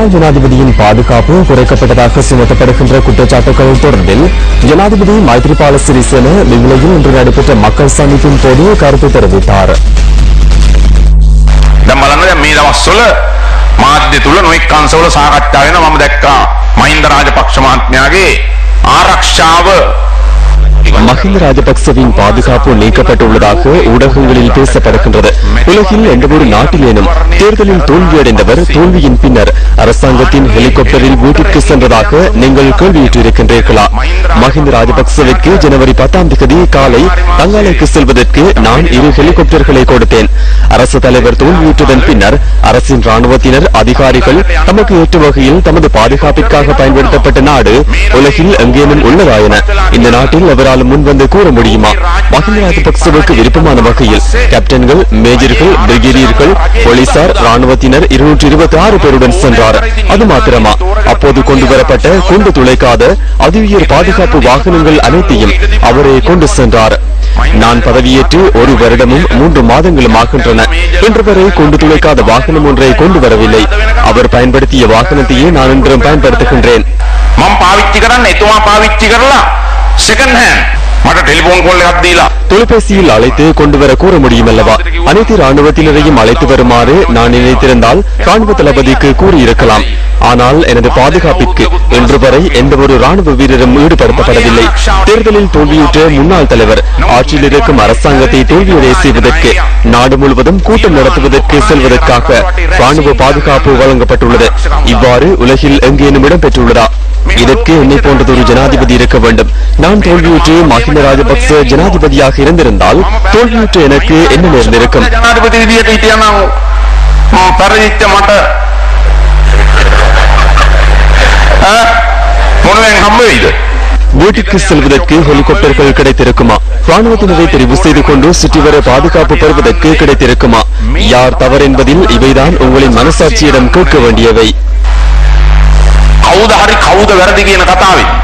முன்னாள் ஜனாதிபதியின் பாதுகாப்பு குறைக்கப்பட்டதாக சுமத்தப்படுகின்ற குற்றச்சாட்டுகள் தொடர்பில் ஜனாதிபதி மைத்ரிபால சிறிசேன மிகுலையில் இன்று நடைபெற்ற மக்கள் சந்திப்பின் போது கருத்து தெரிவித்தார் දැන් බලන්න දැන් මේ දවස්වල මාධ්‍ය තුල නොඑක් අංශවල සාකච්ඡා වෙනවා මම දැක්කා මහින්ද රාජපක්ෂ මහත්මයාගේ ආරක්ෂාව மஹிந்த ராஜபக்சவின் பாதுகாப்பு நீக்கப்பட்டுள்ளதாக ஊடகங்களில் பேசப்படுகின்றது. உலகில் எந்த ஒரு நாட்டிலேனும் தேர்தலில் தோல்வியடைந்தவர் தோல்வியின் பின்னர் அரசாங்கத்தின் ஹெலிகாப்டரில் வீட்டிற்கு சென்றதாக நீங்கள் கேள்வியிட்டிருக்கின்றீர்களா மஹிந்த ராஜபக்சவிற்கு ஜனவரி பத்தாம் தேதி காலை தங்காலைக்கு செல்வதற்கு நான் இரு ஹெலிகாப்டர்களை கொடுத்தேன். அரசு தலைவர் தோல்வியுற்றதன் பின்னர் அரசின் ராணுவத்தினர் அதிகாரிகள் தமக்கு ஏற்ற வகையில் தமது பாதுகாப்பிற்காக பயன்படுத்தப்பட்ட நாடு உலகில் எங்கேனும் உள்ளதா என. இந்த நாட்டில் அவரால் முன்வர வந்து கூற முடியுமா? மஹிந்த ராஜபக்சவுக்கு விருப்பமான வகையில் கேப்டன்கள் மேஜர்கள் பிரிகேடியர்கள் போலீசார் ராணுவத்தினர் இருநூற்றி இருபத்தி ஆறு பேருடன் சென்றார். அது மாத்திரமா? அப்போது கொண்டு வரப்பட்ட குண்டு துளைக்காத அதிவியர் பாதுகாப்பு வாகனங்கள் அனைத்தையும் அவரே கொண்டு சென்றார். நான் பதவியேற்று ஒரு வருடமும் மூன்று மாதங்களும் ஆகின்றன. இன்று கொண்டு துளைக்காத வாகனம் ஒன்றை கொண்டு வரவில்லை. அவர் பயன்படுத்திய வாகனத்தையே நான் இன்றும் பயன்படுத்துகின்றேன். செகண்ட் ஹேண்ட் தொலைபேசியில் அழைத்து கொண்டு வர கூற முடியும் அல்லவா அனைத்து ராணுவத்தினரையும் அழைத்து வருமாறு நான் நினைத்திருந்தால் ராணுவ தளபதிக்கு கூறியிருக்கலாம். ஆனால் எனது பாதுகாப்பிற்கு இன்று வரை எந்த ஒரு ராணுவ வீரரும் ஈடுபடுத்தப்படவில்லை. தேர்தலில் தோல்வியுற்ற முன்னாள் தலைவர் ஆட்சியில் இருக்கும் அரசாங்கத்தை தோல்வியுடைய செய்வதற்கு நாடு முழுவதும் கூட்டம் நடத்துவதற்கு செல்வதற்காக ராணுவ பாதுகாப்பு வழங்கப்பட்டுள்ளது. இவ்வாறு உலகில் எங்கேனும் இடம்பெற்றுள்ளதா? இதற்கு என்னை போன்றதொரு ஜனாதிபதி இருக்க வேண்டும். நான் தோல்வியுற்று மஹிந்த ராஜபக்ச ஜனாதிபதியாக இருந்திருந்தால் தோல்வியுற்று எனக்கு என்ன நேர்ந்திருக்கும்? வீட்டுக்கு செல்வதற்கு ஹெலிகாப்டர்கள் கிடைத்திருக்குமா? ராணுவத்தினரை தெரிவு செய்து கொண்டு சுற்றி வர பாதுகாப்பு பெறுவதற்கு கிடைத்திருக்குமா? யார் தவறு என்பதில் இவைதான் உங்களின் மனசாட்சியிடம் கேட்க வேண்டியவை. කවුද හරි කවුද වැරදි කියන කතාවේ.